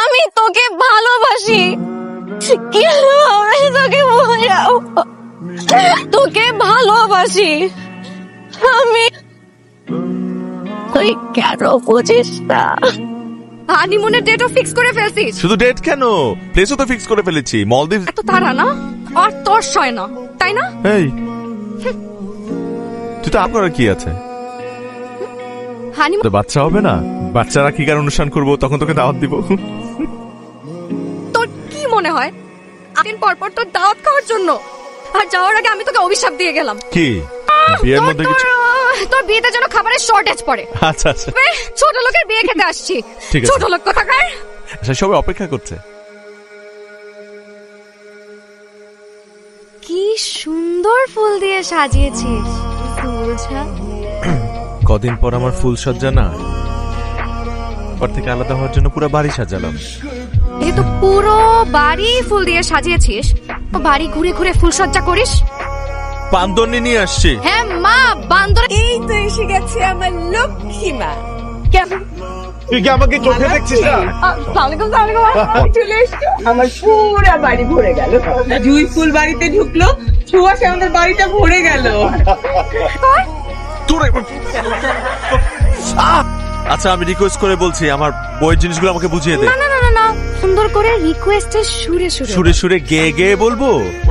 আমি তোকে ভালোবাসি। তোকে বোঝাও তোকে ভালোবাসি। আমি তুই কেন বুঝিস না? হানিমুনের ডেটও ফিক্স করে ফেলছিস। শুধু ডেট কেন? প্লেসও তো ফিক্স করে ফেলেছি। মলদ্বীপ এত তারা না? আর তোর সয় না। তাই না? এই। তুই তো আপনার কি আছে? হানিমুন বাচ্চা হবে না? বাচ্চারা কি কার অনুষ্ঠান করব? তখন তোকে দাওয়াত দিব। তোর কি মনে হয়? দিন পর পর তোর দাওয়াত খাওয়ার জন্য। আর যাওয়ার আগে আমি তোকে অভিশাপ দিয়ে গেলাম। কি? বিয়ের তোর- মধ্যে কিছু তোর বিয়েতে যেন খাবারের শর্টেজ পড়ে। আচ্ছা আচ্ছা। ছোট লোকের বিয়ে খেতে আসছি। ঠিক আছে। ছোট লোক কোথাকার? আচ্ছা সবাই অপেক্ষা করছে। কি সুন্দর ফুল দিয়ে সাজিয়েছিস। ফুলঝা কদিন পর আমার ফুল সজ্জা না? পর থেকে আলাদা হওয়ার জন্য পুরো বাড়ি সাজালাম। এই তো পুরো বাড়ি ফুল দিয়ে সাজিয়েছিস। তো বাড়ি ঘুরে ঘুরে ফুল সজ্জা করিস? পান্দনি নিয়ে আসছি। হ্যাঁ মা বান্দর এই তো এসে গেছে আমার লক্ষ্মী মা। কেমন তুই কি আমাকে চোখে দেখছিস না? সালামালাইকুম সালামালাইকুম চলে এসছো। আমার পুরা বাড়ি ভরে গেল। জুই ফুল বাড়িতে ঢুকলো সুভাষ আমাদের বাড়িটা ভরে গেল। তোরে আহ! আচ্ছা আমি রিকোয়েস্ট করে বলছি আমার বইয়ের জিনিসগুলো আমাকে বুঝিয়ে দে। না না না না সুন্দর করে রিকোয়েস্টে সুরে সুরে। সুরে সুরে গেয়ে গেয়ে বলব?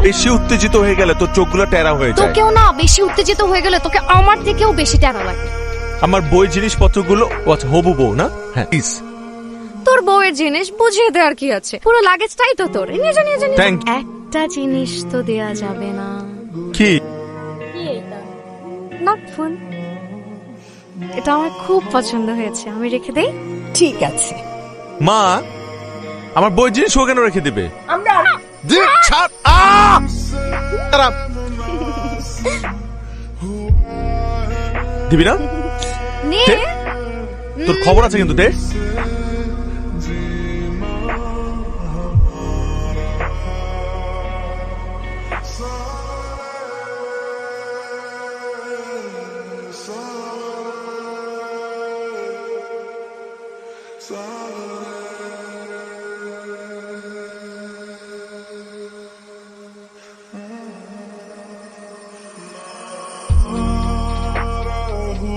বেশি উত্তেজিত হয়ে গেলে তোর চোখগুলো টেরা হয়ে যায়। তোকেও না বেশি উত্তেজিত হয়ে গেলে তোকে আমার থেকেও বেশি টেরা লাগে। আমার বই জিনিসপত্রগুলো ও আচ্ছা হবু বউ না? হ্যাঁ। প্লিজ তোর বউয়ের জিনিস বুঝিয়ে দেওয়ার কি আছে? পুরো লাগেজটাই তো তোর। নিয়ে যা নিয়ে যা একটা জিনিস তো দেয়া যাবে না। কি? না ফোন এটা আমার খুব পছন্দ হয়েছে। আমি রেখে দেই? ঠিক আছে। মা আমার বই জিনিস ও কেন রেখে দিবে? আমরা দে, ছাড়! দিবি না? তোর খবর আছে কিন্তু দে।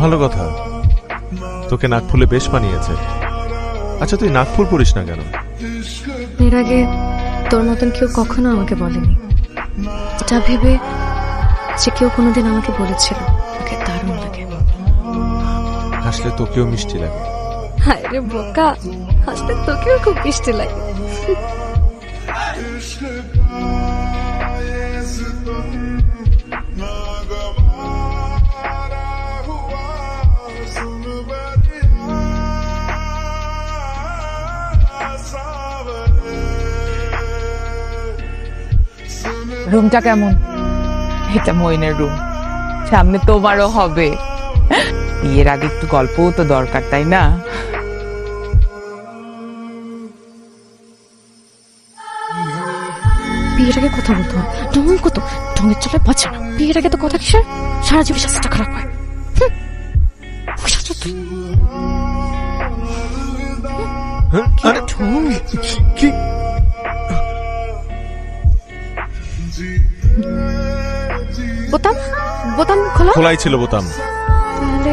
ভালো কথা। তোকে নাক ফুলে বেশ মানিয়েছে। আচ্ছা তুই নাক ফুল পরিস না কেন? এর আগে তোর মতন কেউ কখনো আমাকে বলেনি। এটা ভেবে যে কেউ কোনোদিন আমাকে বলেছিল ওকে দারুণ লাগে। হাসলে তোকেও মিষ্টি লাগে। হায় রে বোকা হাসতে তোকেও খুব মিষ্টি লাগে। রুমটা কেমন? এটা মইনের রুম। সামনে তোমারও হবে। বিয়ের আগে একটু গল্পও তো দরকার তাই না? বিয়ের আগে কথা বলতে কত? ঢঙের চলে বাঁচে না বিয়ের আগে তো কথা কিসের? সারা জীবন স্বাস্থ্যটা খারাপ হয়। তুই। বোতাম? বোতাম খোলা? খোলাই ছিল বোতাম।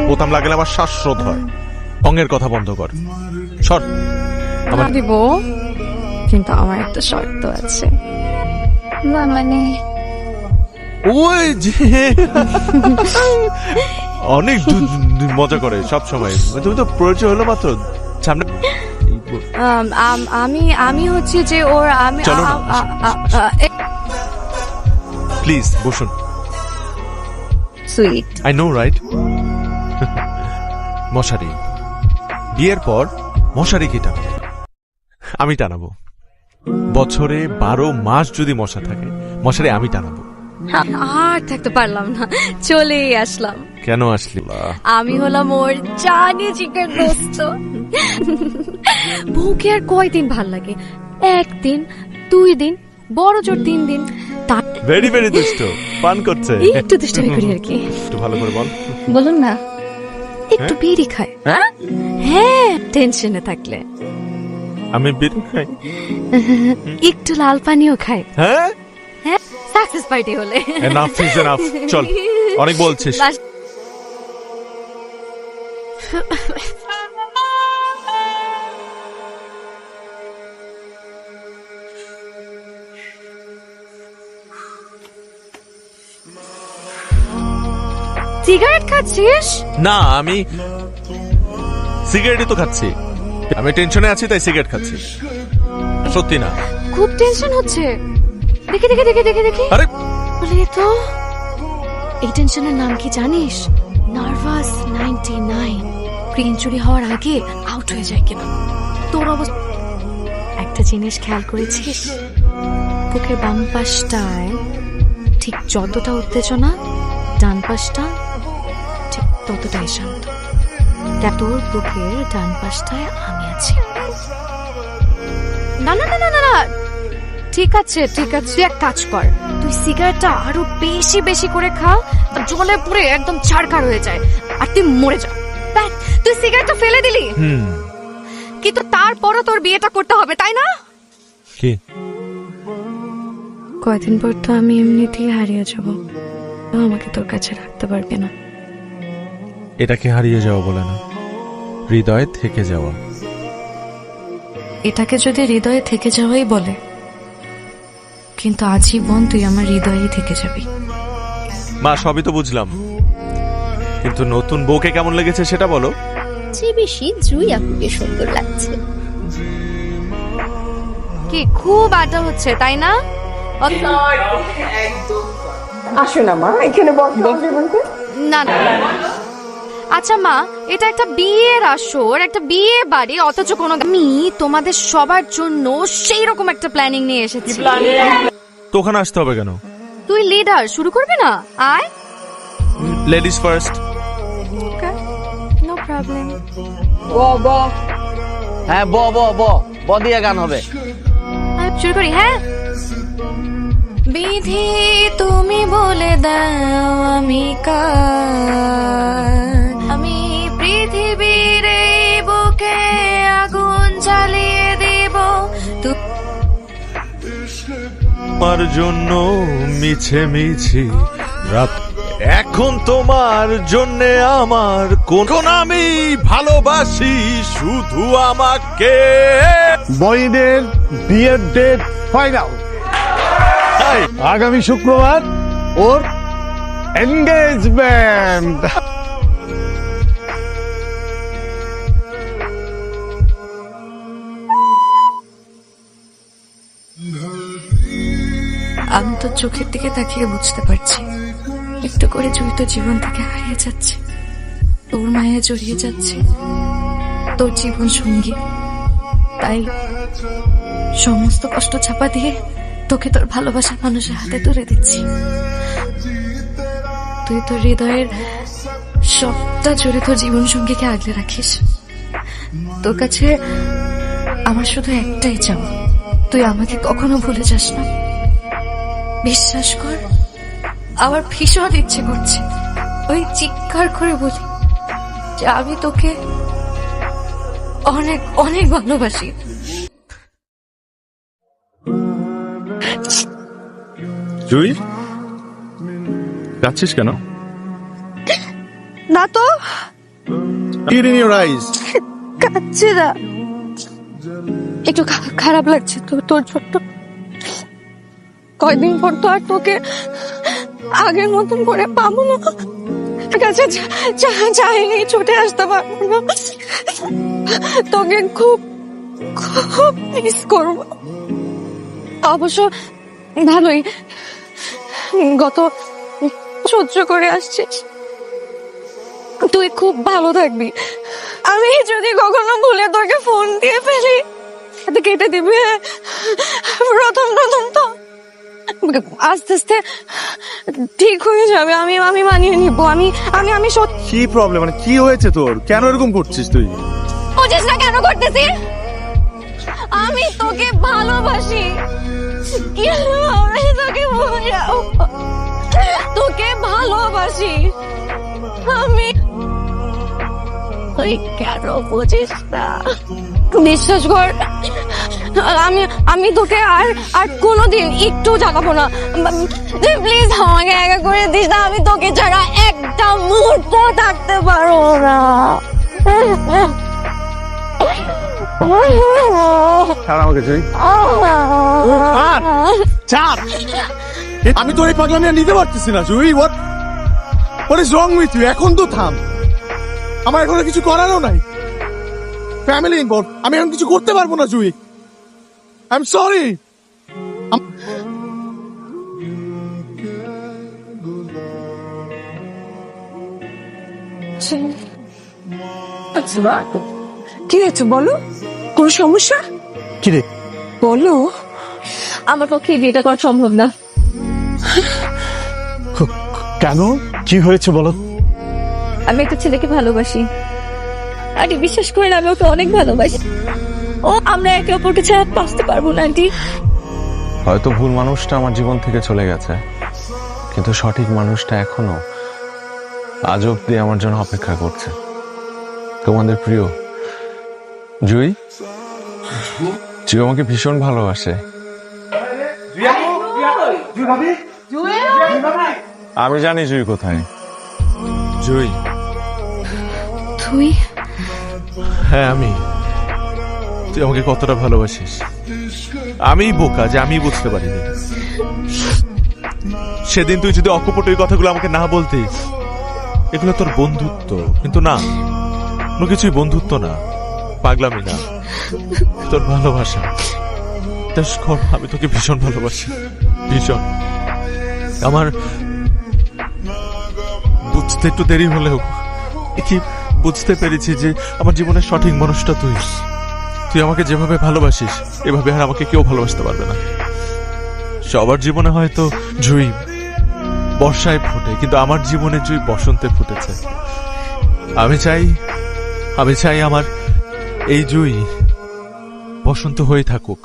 বোতাম লাগালে আমার শ্বাসরোধ হয়। অঙ্গের কথা বন্ধ কর। সর। আমার দিব। কিন্তু আমার একটা শর্ত আছে। না মানে ওই যে অনেক মজা করে সব সময়। তুমি তো পরিচয় হলো মাত্র। সামনে আম, আম- হচ্ছে যে ওর আমি প্লিজ বসুন। সুইট আই নো রাইট মশারি। বিয়ের পর মশারি কি টানবে আমি টানাবো। বছরে বারো মাস যদি মশা থাকে মশারি আমি টানাবো। আর থাকতে পারলাম না। চলেই আসলাম। কেন আসলি? আমি হলাম ওর জানি চিকেন দোস্ত। বউকে আর কয়দিন ভালো লাগে? একদিন দুই দিন বড় জোর তিন দিন। ভেরি ভেরি দুষ্ট। পান করছে। একটু দুষ্টামি করি আর কি। একটু ভালো করে বল। বলুন না। একটু বিড়ি খায় হ্যাঁ? টেনশনে থাকলে। আমি বিড়ি খাই। একটু লাল পানিও খাই। হ্যাঁ? হ্যাঁ সাকসেস পার্টি হলে। এনাফ ইজ এনাফ চল অনেক বলছিস। সিগারেট খাচ্ছিস? না আমি সিগারেটই তো খাচ্ছি। আমি টেনশনে আছি তাই সিগারেট খাচ্ছি। সত্যি না। খুব টেনশন হচ্ছে। দেখি দেখি দেখি দেখি দেখি। আরে! বলি তো এই টেনশনের নাম কি জানিস? নার্ভাস নাইনটি নাইন চুরি হওয়ার আগে আউট হয়ে যায় কিনা। তোর অবস্থা একটা জিনিস খেয়াল করেছিস? বুকের বাম পাশটায় ঠিক যতটা উত্তেজনা ডান পাশটা ততটাই শান্ত। দেখ, তোর বুকের ডান পাশটায় আমি আছি। না না না না না না। ঠিক আছে ঠিক আছে তুই এক কাজ কর। তুই সিগারেটটা আরও বেশি বেশি করে খা জলে পুরে একদম ছাড়কার হয়ে যায় আর তুই মরে যা। দেখ, তুই সিগারেটটা ফেলে দিলি? হুম। কিন্তু তারপরও তোর বিয়েটা করতে হবে তাই না? কি? কয়দিন পর তো আমি এমনিতেই হারিয়ে যাব। আমাকে তোর কাছে রাখতে পারবে না। এটাকে হারিয়ে যাওয়া বলে না। হৃদয়ে থেকে যাওয়া। এটাকে যদি হৃদয়ে থেকে যাওয়াই বলে কিন্তু আজীবন তুই আমার হৃদয়েই থেকে যাবি। মা সবই তো বুঝলাম। কিন্তু নতুন বউকে কেমন লেগেছে সেটা বলো। চেয়ে বেশি জুই আপুকে সুন্দর লাগছে। কি খুব আড্ডা হচ্ছে তাই না? আসো না মা এখানে বসো। না না। আচ্ছা মা এটা একটা বিয়ের আসর একটা বিয়ে বাড়ি অথচ কোনো আমি তোমাদের সবার জন্য সেই রকম একটা প্ল্যানিং নিয়ে এসেছি। তো ওখানে আসতে হবে কেন? তুই লিডার শুরু করবি না? আয়। লেডিস ফার্স্ট নো প্রবলেম ব ব। হ্যাঁ ব ব ব। ব দিয়ে গান হবে। শুরু করি হ্যাঁ? বিধি তুমি বলে দাও আমি কার। তোমার জন্য মিছে মিছি রাত। এখন তোমার জন্য আমার কোন আমি ভালোবাসি শুধু আমাকে। বইনের বিয়ের ডেট ফাইনাল আগামী শুক্রবার ওর এনগেজমেন্ট আমি তো চোখের দিকে তাকিয়ে বুঝতে পারছি। একটু করে জুই তো জীবন থেকে হারিয়ে যাচ্ছে। তোর মায়ে জড়িয়ে যাচ্ছে। তোর জীবন সঙ্গী। তাই সমস্ত কষ্ট চাপা দিয়ে তোকে তোর ভালোবাসা মানুষের হাতে তুলে দিচ্ছি। তুই তোর হৃদয়ের সবটা জুড়ে তোর জীবন সঙ্গীকে আগলে রাখিস। তোর কাছে আমার শুধু একটাই চাওয়া। তুই আমাকে কখনো ভুলে যাস না। বিশ্বাস কর আমার ভীষণ ইচ্ছে করছে। ওই চিৎকার করে বলি যে আমি তোকে অনেক অনেক ভালোবাসি। জুই যাচ্ছিস কেন? না তো। টিয়ার ইন ইউর আইজ কাচ্ছে না। একটু খা- খারাপ লাগছে তো তোর ছোট্ট কয়দিন পর তো আর তোকে আগের মতন করে পাবো না। কাছে চা- চা- চাইনি ছুটে আসতে পারব না। তোকে খুব খুব মিস করব। অবশ্য ভালোই গত সহ্য করে আসছিস। তুই খুব ভালো থাকবি। আমি যদি কখনো ভুলে তোকে ফোন দিয়ে ফেলি কেটে দিবি হ্যাঁ? প্রথম প্রথম তো আস্তে আস্তে। ঠিক হয়ে যাবে আমি আমি মানিয়ে নিব আমি আমি আমি সত্যি কি প্রবলেম মানে কি হয়েছে তোর? কেন এরকম করছিস তুই? বুঝিস না কেন করতেছি? আমি তোকে ভালোবাসি। কীভাবে তোকে বোঝাও তোকে ভালোবাসি। আমি তুই কেন বুঝিস না? বিশ্বাস কর। আমি আমি তোকে আর আর কোনোদিন একটু জ্বালাবো না। প্লিজ আমাকে একা করে দিস না আমি তোকে ছাড়া একটা মুহূর্ত থাকতে পারব না। ছাড় আমাকে আমি তোর এই পাগলামি আর নিতে পারতেছি না Jui what what is wrong with you এখন তো থাম। আমার এখন কিছু করারও নাই। ফ্যামিলি ইনভলভ আমি এখন কিছু করতে পারব না জুই। আই এম সরি কি হয়েছে বলো? কোন সমস্যা? কি রে? বলো। আমার পক্ষে বিয়েটা করা সম্ভব না। কেন? কি হয়েছে বলো? আমি একটা ছেলেকে ভালোবাসি। আন্টি বিশ্বাস করেন আমি ওকে অনেক ভালোবাসি। ও আমরা একে অপরকে ছাড়া বাঁচতে পারব না আন্টি। হয়তো ভুল মানুষটা আমার জীবন থেকে চলে গেছে কিন্তু সঠিক মানুষটা এখনও আজ অব্দি আমার জন্য অপেক্ষা করছে। তোমাদের প্রিয় জুই? জুই আমাকে ভীষণ ভালোবাসে। আমি জানি জুই কোথায়। জুই। তুই? হ্যাঁ আমি। তুই আমাকে কতটা ভালোবাসিস? আমি বোকা যে আমি বুঝতে পারিনি। সেদিন তুই যদি অকপট ওই কথাগুলো আমাকে না বলতিস এগুলো তোর বন্ধুত্ব। কিন্তু না কোনো কিছুই বন্ধুত্ব না, পাগলামি না, তোর ভালোবাসা। কর, আমি তোকে ভীষণ ভালোবাসি, ভীষণ। আমার বুঝতে একটু দেরি হলেও কি বুঝতে পেরেছি যে আমার জীবনের সঠিক মানুষটা তুই। তুই আমাকে যেভাবে ভালোবাসিস, এভাবে আর আমাকে কেউ ভালোবাসতে পারবে না। সবার জীবনে হয়তো জুই বর্ষায় ফোটে, কিন্তু আমার জীবনে জুই বসন্তে ফুটেছে। আমি চাই আমি চাই আমার এই জুই বসন্ত হয়ে থাকুক।